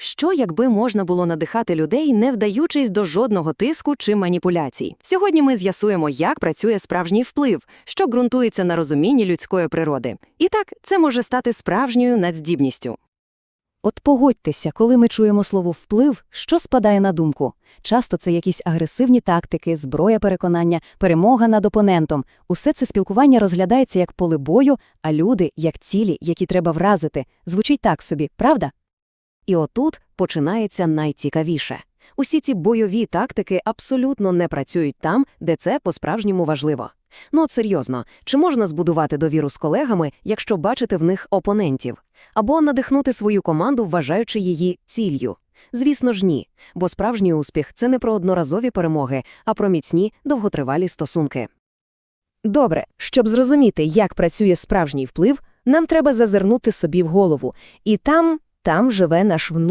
Що, якби можна було надихати людей, не вдаючись до жодного тиску чи маніпуляцій? Сьогодні ми з'ясуємо, як працює справжній вплив, що ґрунтується на розумінні людської природи. І так, це може стати справжньою надздібністю. От погодьтеся, коли ми чуємо слово «вплив», що спадає на думку? Часто це якісь агресивні тактики, зброя переконання, перемога над опонентом. Усе це спілкування розглядається як поле бою, а люди – як цілі, які треба вразити. Звучить так собі, правда? І отут починається найцікавіше. Усі ці бойові тактики абсолютно не працюють там, де це по-справжньому важливо. Ну от серйозно, чи можна збудувати довіру з колегами, якщо бачити в них опонентів? Або надихнути свою команду, вважаючи її ціллю? Звісно ж ні, бо справжній успіх – це не про одноразові перемоги, а про міцні, довготривалі стосунки. Добре, щоб зрозуміти, як працює справжній вплив, нам треба зазирнути собі в голову. І там, там живе наш внутрішній